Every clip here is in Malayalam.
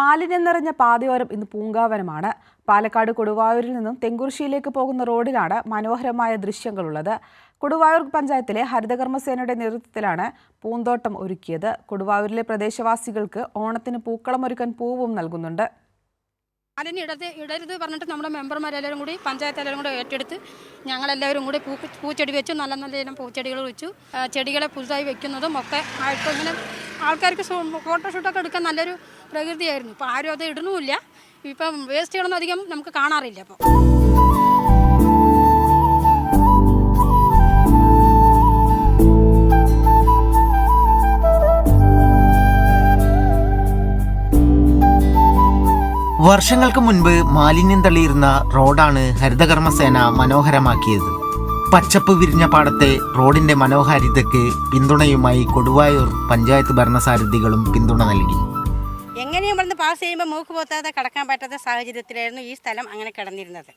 മാലിന്യം നിറഞ്ഞ പാതയോരം ഇന്ന് പൂങ്കാവനമാണ്. പാലക്കാട് കൊടുവായൂരിൽ നിന്നും തെങ്കുറിശ്ശിയിലേക്ക് പോകുന്ന റോഡിലാണ് മനോഹരമായ ദൃശ്യങ്ങളുള്ളത്. കൊടുവായൂർ പഞ്ചായത്തിലെ ഹരിതകർമ്മസേനയുടെ നേതൃത്വത്തിലാണ് പൂന്തോട്ടം ഒരുക്കിയത്. കൊടുവായൂരിലെ പ്രദേശവാസികൾക്ക് ഓണത്തിന് പൂക്കളമൊരുക്കാൻ പൂവും നൽകുന്നുണ്ട്. അതിന് ഇടത് ഇടരുത് പറഞ്ഞിട്ട് നമ്മുടെ മെമ്പർമാരെല്ലാവരും കൂടി പഞ്ചായത്ത് എല്ലാവരും കൂടി ഏറ്റെടുത്ത് ഞങ്ങളെല്ലാവരും കൂടി പൂ പൂച്ചെടി വെച്ചു നല്ല നല്ല ഇനം പൂച്ചെടികൾ വെച്ചു. ചെടികളെ പുതുതായി വെക്കുന്നതും ഒക്കെ ആയിട്ട് ഇങ്ങനെ ആൾക്കാർക്ക് ഫോട്ടോഷൂട്ടൊക്കെ എടുക്കാൻ നല്ലൊരു പ്രകൃതിയായിരുന്നു. ഇപ്പോൾ ആരും അത് ഇടണമില്ല. ഇപ്പം വേസ്റ്റുകളൊന്നും അധികം നമുക്ക് കാണാറില്ല അപ്പോൾ വർഷങ്ങൾക്ക് മുൻപ് മാലിന്യം തള്ളിയിരുന്ന റോഡാണ് ഹരിതകർമ്മസേന മനോഹരമാക്കിയത്. പച്ചപ്പ് വിരിഞ്ഞ പാടത്തെ റോഡിന്റെ മനോഹാരിതയ്ക്ക് പിന്തുണയുമായി കൊടുവായൂർ പഞ്ചായത്ത് ഭരണസാരഥികളും പിന്തുണ നൽകി. എങ്ങനെയും ഇവിടുന്ന് പാസ് ചെയ്യുമ്പോൾ മൂക്ക് പോത്താതെ കടക്കാൻ പറ്റാത്ത സാഹചര്യത്തിലായിരുന്നു ഈ സ്ഥലം അങ്ങനെ കിടന്നിരുന്നത്.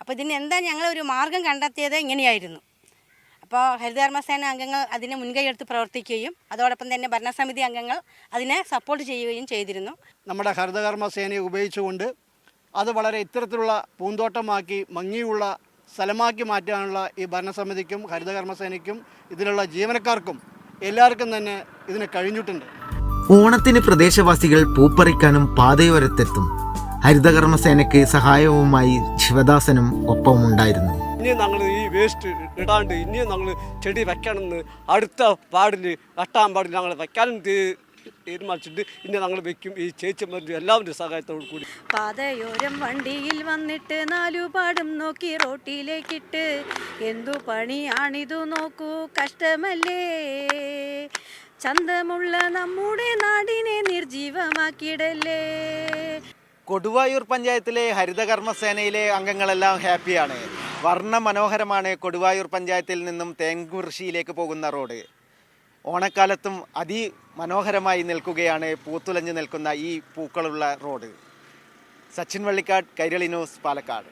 അപ്പോൾ ഇതിന് എന്താ ഞങ്ങൾ ഒരു മാർഗം കണ്ടെത്തിയത് ഇങ്ങനെയായിരുന്നു. അപ്പോൾ ഹരിതകർമ്മസേന അംഗങ്ങൾ അതിനെ മുൻകൈ എടുത്ത് പ്രവർത്തിക്കുകയും അതോടൊപ്പം തന്നെ ഭരണസമിതി അംഗങ്ങൾ അതിനെ സപ്പോർട്ട് ചെയ്യുകയും ചെയ്തിരുന്നു. നമ്മുടെ ഹരിതകർമ്മസേനയെ ഉപയോഗിച്ചുകൊണ്ട് അത് വളരെ ഇത്തരത്തിലുള്ള പൂന്തോട്ടമാക്കി ഭംഗിയുള്ള സ്ഥലമാക്കി മാറ്റാനുള്ള ഈ ഭരണസമിതിക്കും ഹരിതകർമ്മസേനയ്ക്കും ഇതിലുള്ള ജീവനക്കാർക്കും എല്ലാവർക്കും തന്നെ ഇതിന് കഴിഞ്ഞിട്ടുണ്ട്. ഓണത്തിന് പ്രദേശവാസികൾ പൂപ്പറിക്കാനും പാതയോരത്തെത്തും. ഹരിതകർമ്മസേനയ്ക്ക് സഹായവുമായി ശിവദാസനും ഒപ്പമുണ്ടായിരുന്നു. ഇനിയും ഞങ്ങൾ ഈ വേസ്റ്റ് ഇടാണ്ട് ഇനിയും ഞങ്ങൾ ചെടി വെക്കണമെന്ന് അടുത്ത പാടിൽ എട്ടാം പാടിൽ ഞങ്ങൾ വെക്കാനും തീരുമാനിച്ചിട്ടുണ്ട് തീരുമാനിച്ചിട്ട് ഇനി ഞങ്ങൾ വെക്കും ഈ ചേച്ചിമാരുടെ എല്ലാവരുടെ സഹായത്തോടു കൂടി. പാതയോരം വണ്ടിയിൽ വന്നിട്ട് നാലുപാടും നോക്കി റോട്ടിലേക്കിട്ട് എന്തു പണിയാണിതു നോക്കൂ കഷ്ടമല്ലേ? ചന്തമുള്ള നമ്മുടെ നാടിനെ നിർജീവമാക്കിയിടല്ലേ? കൊടുവായൂർ പഞ്ചായത്തിലെ ഹരിതകർമ്മസേനയിലെ അംഗങ്ങളെല്ലാം ഹാപ്പിയാണ്. വർണ മനോഹരമാണ് കൊടുവായൂർ പഞ്ചായത്തിൽ നിന്നും തേങ്കുറിശ്ശിയിലേക്ക് പോകുന്ന റോഡ്. ഓണക്കാലത്തും അതിമനോഹരമായി നിൽക്കുകയാണ് പൂത്തുലഞ്ഞു നിൽക്കുന്ന ഈ പൂക്കളുള്ള റോഡ്. സച്ചിൻ വള്ളിക്കാട് കൈരളി ന്യൂസ് പാലക്കാട്.